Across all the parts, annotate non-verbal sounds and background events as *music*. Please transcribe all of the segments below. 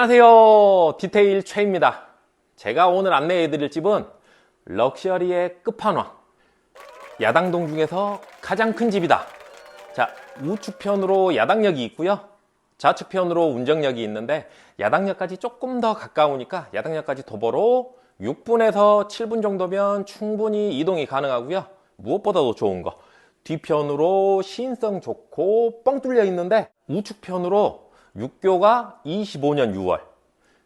안녕하세요. 디테일 최입니다. 제가 오늘 안내해 드릴 집은 럭셔리의 끝판왕. 야당동 중에서 가장 큰 집이다. 자, 우측편으로 야당역이 있고요. 좌측편으로 운정역이 있는데 야당역까지 조금 더 가까우니까 야당역까지 도보로 6분에서 7분 정도면 충분히 이동이 가능하고요. 무엇보다도 좋은 거 뒤편으로 시인성 좋고 뻥 뚫려 있는데 우측편으로 육교가 25년 6월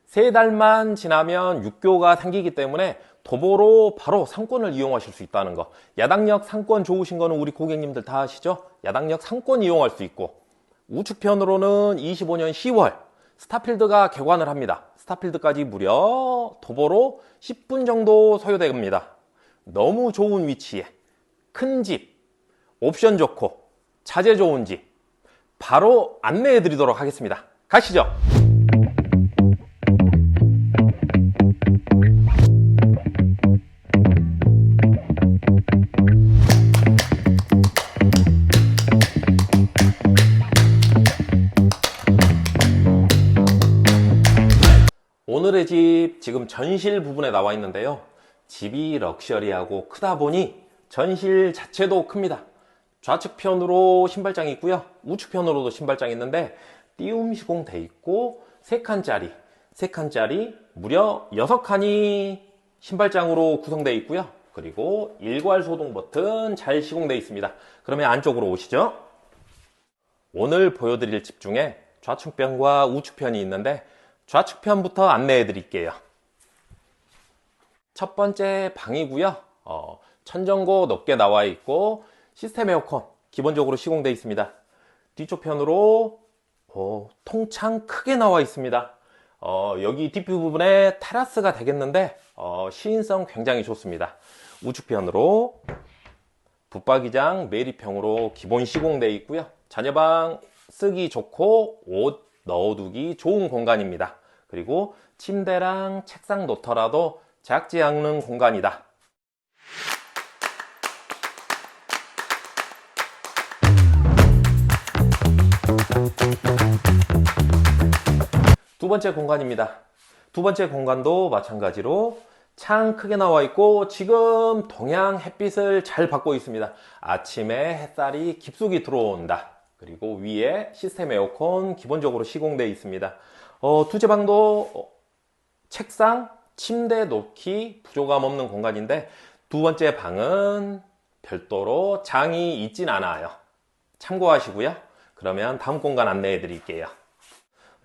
세 달만 지나면 육교가 생기기 때문에 도보로 바로 상권을 이용하실 수 있다는 거 야당역 상권 좋으신 거는 우리 고객님들 다 아시죠? 야당역 상권 이용할 수 있고 우측편으로는 25년 10월 스타필드가 개관을 합니다. 스타필드까지 무려 도보로 10분 정도 소요됩니다. 너무 좋은 위치에 큰 집, 옵션 좋고 자재 좋은 집 바로 안내해 드리도록 하겠습니다. 가시죠. 오늘의 집 지금 전실 부분에 나와 있는데요. 집이 럭셔리하고 크다 보니 전실 자체도 큽니다. 좌측편으로 신발장이 있고요. 우측편으로도 신발장이 있는데 띄움 시공 돼 있고 세 칸짜리, 세 칸짜리 무려 여섯 칸이 신발장으로 구성되어 있고요. 그리고 일괄 소동 버튼 잘 시공되어 있습니다. 그러면 안쪽으로 오시죠. 오늘 보여드릴 집 중에 좌측편과 우측편이 있는데 좌측편부터 안내해 드릴게요. 첫 번째 방이고요. 어, 천정고 높게 나와 있고 시스템 에어컨 기본적으로 시공되어 있습니다. 뒤쪽 편으로 어, 통창 크게 나와 있습니다. 어, 여기 뒷부분에 테라스가 되겠는데 어, 시인성 굉장히 좋습니다. 우측편으로 붙박이장 매립형으로 기본 시공되어 있고요. 자녀방 쓰기 좋고 옷 넣어두기 좋은 공간입니다. 그리고 침대랑 책상 놓더라도 작지 않는 공간이다. 두 번째 공간입니다. 두 번째 공간도 마찬가지로 창 크게 나와 있고 지금 동양 햇빛을 잘 받고 있습니다. 아침에 햇살이 깊숙이 들어온다. 그리고 위에 시스템 에어컨 기본적으로 시공되어 있습니다. 어, 두째 방도 어, 책상, 침대 놓기 부족함 없는 공간인데 두 번째 방은 별도로 장이 있진 않아요. 참고하시고요. 그러면 다음 공간 안내해 드릴게요.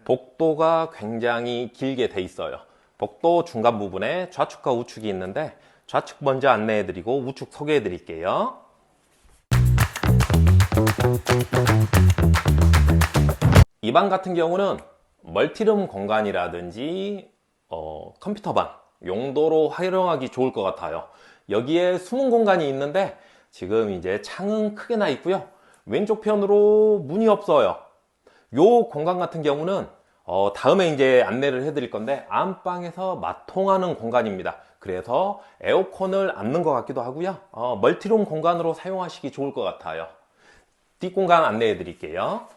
복도가 굉장히 길게 돼 있어요. 복도 중간 부분에 좌측과 우측이 있는데 좌측 먼저 안내해 드리고 우측 소개해 드릴게요. 이 방 같은 경우는 멀티룸 공간이라든지 어, 컴퓨터방 용도로 활용하기 좋을 것 같아요. 여기에 숨은 공간이 있는데 지금 이제 창은 크게 나 있고요. 왼쪽 편으로 문이 없어요. 요 공간 같은 경우는 어, 다음에 이제 안내를 해드릴 건데 안방에서 마통하는 공간입니다. 그래서 에어컨을 안는 것 같기도 하고요. 어, 멀티룸 공간으로 사용하시기 좋을 것 같아요. 뒷공간 안내해 드릴게요.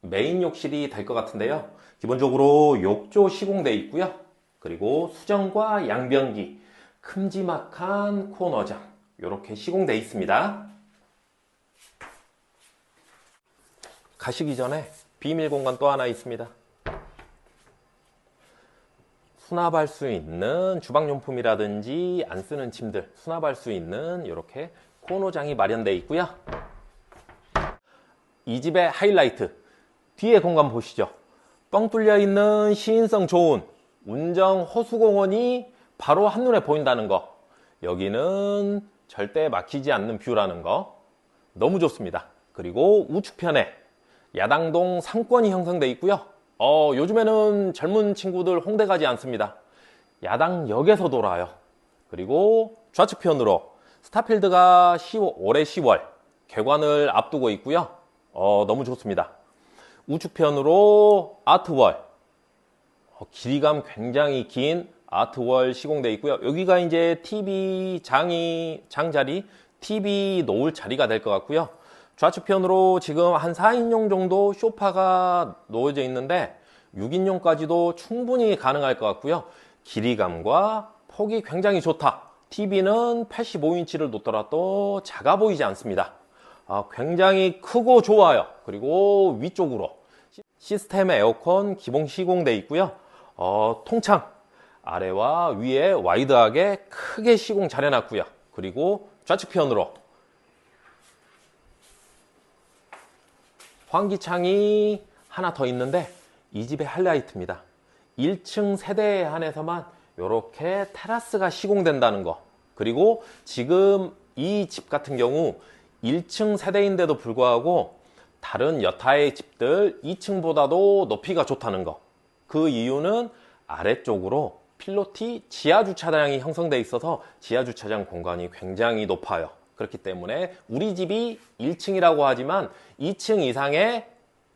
메인 욕실이 될 것 같은데요. 기본적으로 욕조 시공되어 있고요. 그리고 수정과 양변기, 큼지막한 코너장 이렇게 시공되어 있습니다. 가시기 전에 비밀 공간 또 하나 있습니다. 수납할 수 있는 주방용품이라든지 안 쓰는 짐들 수납할 수 있는 이렇게 코너장이 마련되어 있고요. 이 집의 하이라이트 뒤에 공간 보시죠. 뻥 뚫려 있는 시인성 좋은 운정 호수공원이 바로 한눈에 보인다는 거. 여기는 절대 막히지 않는 뷰라는 거. 너무 좋습니다. 그리고 우측편에 야당동 상권이 형성되어 있고요. 어, 요즘에는 젊은 친구들 홍대 가지 않습니다. 야당역에서 돌아요. 그리고 좌측편으로 스타필드가 10월, 올해 10월 개관을 앞두고 있고요. 어, 너무 좋습니다. 우측편으로 아트월 어, 길이감 굉장히 긴 아트월 시공되어 있고요. 여기가 이제 TV 장이 장자리 TV 놓을 자리가 될 것 같고요. 좌측편으로 지금 한 4인용 정도 쇼파가 놓여져 있는데 6인용까지도 충분히 가능할 것 같고요. 길이감과 폭이 굉장히 좋다. TV는 85인치를 놓더라도 작아 보이지 않습니다. 아, 굉장히 크고 좋아요. 그리고 위쪽으로 시- 시스템 에어컨 기본 시공돼 있고요. 어, 통창 아래와 위에 와이드하게 크게 시공 잘 해놨고요. 그리고 좌측편으로 환기창이 하나 더 있는데 이 집의 하이라이트입니다. 1층 세대에 한해서만 이렇게 테라스가 시공된다는 거. 그리고 지금 이 집 같은 경우 1층 세대인데도 불구하고 다른 여타의 집들 2층보다도 높이가 좋다는 거. 그 이유는 아래쪽으로 필로티 지하 주차장이 형성돼 있어서 지하 주차장 공간이 굉장히 높아요. 그렇기 때문에 우리 집이 1층이라고 하지만 2층 이상의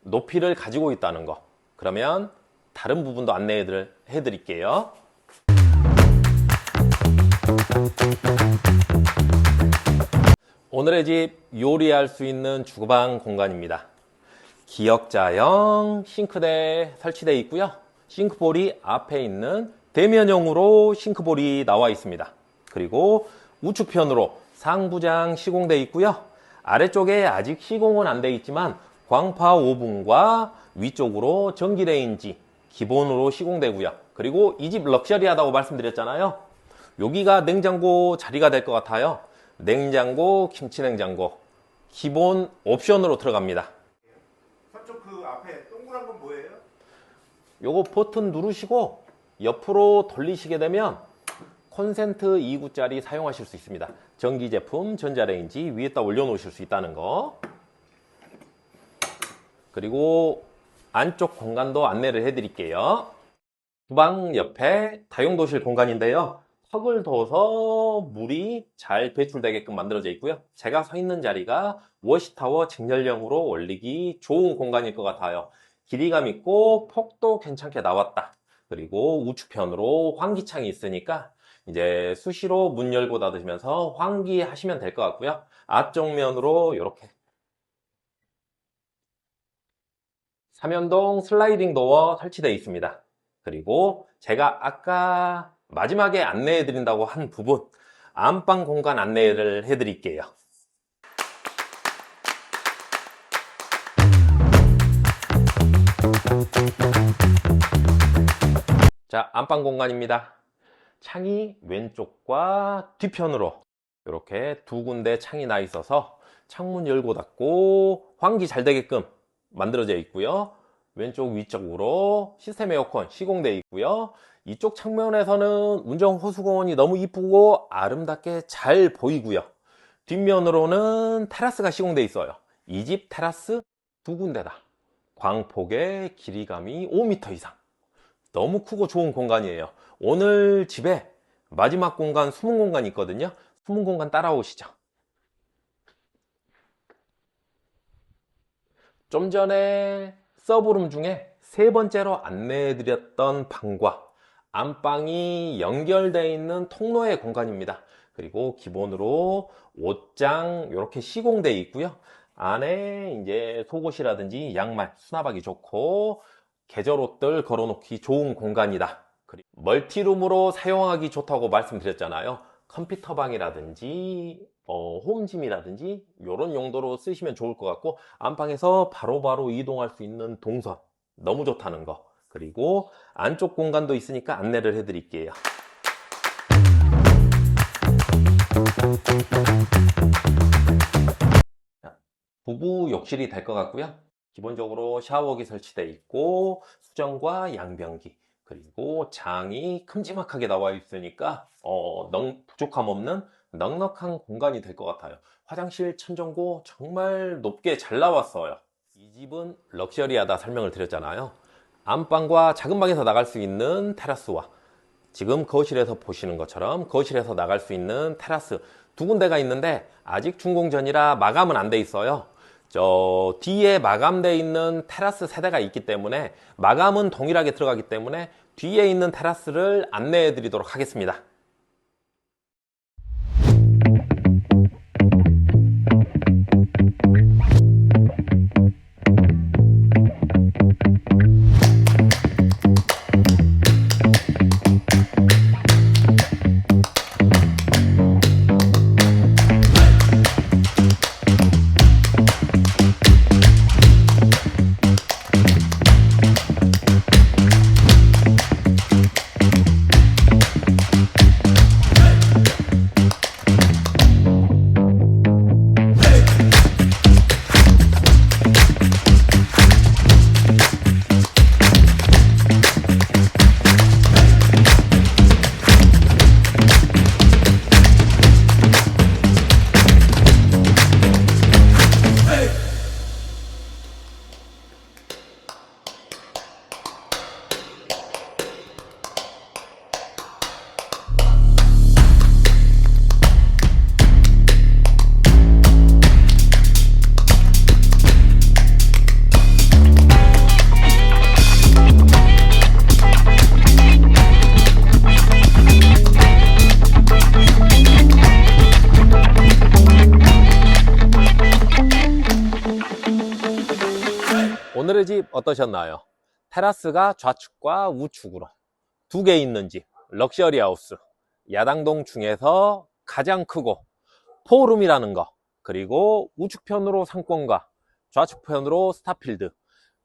높이를 가지고 있다는 거. 그러면 다른 부분도 안내해 드릴게요. 오늘의 집 요리할 수 있는 주방 공간입니다. 기역자형 싱크대 설치되어 있고요. 싱크볼이 앞에 있는 대면형으로 싱크볼이 나와 있습니다. 그리고 우측편으로 상부장 시공되어 있고요. 아래쪽에 아직 시공은 안 되어 있지만 광파 오븐과 위쪽으로 전기레인지 기본으로 시공되고요. 그리고 이 집 럭셔리하다고 말씀드렸잖아요. 여기가 냉장고 자리가 될 것 같아요. 냉장고, 김치냉장고 기본 옵션으로 들어갑니다. 서쪽 그 앞에 동그란 건 뭐예요? 요거 버튼 누르시고 옆으로 돌리시게 되면 콘센트 2구짜리 사용하실 수 있습니다. 전기 제품, 전자레인지 위에다 올려놓으실 수 있다는 거. 그리고 안쪽 공간도 안내를 해드릴게요. 주방 옆에 다용도실 공간인데요. 턱을 둬서 물이 잘 배출되게끔 만들어져 있고요. 제가 서 있는 자리가 워시타워 직렬형으로 올리기 좋은 공간일 것 같아요. 길이감 있고 폭도 괜찮게 나왔다. 그리고 우측편으로 환기창이 있으니까 이제 수시로 문 열고 닫으시면서 환기 하시면 될 것 같고요. 앞쪽 면으로 이렇게 삼연동 슬라이딩 도어 설치되어 있습니다. 그리고 제가 아까 마지막에 안내해 드린다고 한 부분 안방 공간 안내를 해 드릴게요. 자, 안방 공간입니다. 창이 왼쪽과 뒤편으로 이렇게 두 군데 창이 나 있어서 창문 열고 닫고 환기 잘 되게끔 만들어져 있고요. 왼쪽 위쪽으로 시스템 에어컨 시공되어 있고요. 이쪽 창면에서는 운정 호수공원이 너무 이쁘고 아름답게 잘 보이고요. 뒷면으로는 테라스가 시공되어 있어요. 이 집 테라스 두 군데다. 광폭의 길이감이 5m 이상. 너무 크고 좋은 공간이에요. 오늘 집에 마지막 공간, 숨은 공간이 있거든요. 숨은 공간 따라오시죠. 좀 전에 서브룸 중에 세 번째로 안내해 드렸던 방과 안방이 연결되어 있는 통로의 공간입니다. 그리고 기본으로 옷장 이렇게 시공되어 있고요. 안에 이제 속옷이라든지 양말 수납하기 좋고 계절 옷들 걸어놓기 좋은 공간이다. 그리고 멀티룸으로 사용하기 좋다고 말씀드렸잖아요. 컴퓨터 방이라든지 어, 홈짐이라든지 이런 용도로 쓰시면 좋을 것 같고 안방에서 바로바로 이동할 수 있는 동선 너무 좋다는 거 그리고 안쪽 공간도 있으니까 안내를 해드릴게요. 자, 부부 욕실이 될 것 같고요. 기본적으로 샤워기 설치되어 있고 수정과 양변기 그리고 장이 큼지막하게 나와 있으니까 어, 넉, 부족함 없는 넉넉한 공간이 될 것 같아요. 화장실 천정고 정말 높게 잘 나왔어요. 이 집은 럭셔리하다 설명을 드렸잖아요. 안방과 작은 방에서 나갈 수 있는 테라스와 지금 거실에서 보시는 것처럼 거실에서 나갈 수 있는 테라스 두 군데가 있는데 아직 준공 전이라 마감은 안 돼 있어요. 저 뒤에 마감돼 있는 테라스 세대가 있기 때문에 마감은 동일하게 들어가기 때문에 뒤에 있는 테라스를 안내해 드리도록 하겠습니다. 어떠셨나요? 테라스가 좌측과 우측으로 두 개 있는 집, 럭셔리 하우스. 야당동 중에서 가장 크고 포룸이라는 거, 그리고 우측편으로 상권과 좌측편으로 스타필드,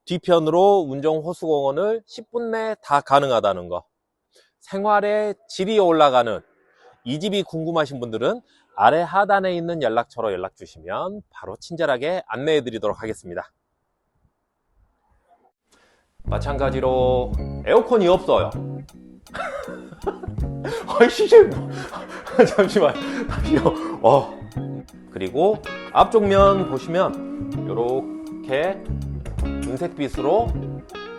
뒤편으로 운정 호수공원을 10분 내 다 가능하다는 거. 생활의 질이 올라가는 이 집이 궁금하신 분들은 아래 하단에 있는 연락처로 연락 주시면 바로 친절하게 안내해 드리도록 하겠습니다. 마찬가지로 에어컨이 없어요. *laughs* 아이씨, 뭐- *laughs* 잠시만, 잠시만. 어. 그리고 앞쪽 면 보시면 이렇게 은색빛으로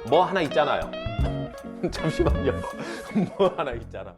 뭐 하나 있잖아요. *laughs* 잠시만요. 뭐 하나 있잖아.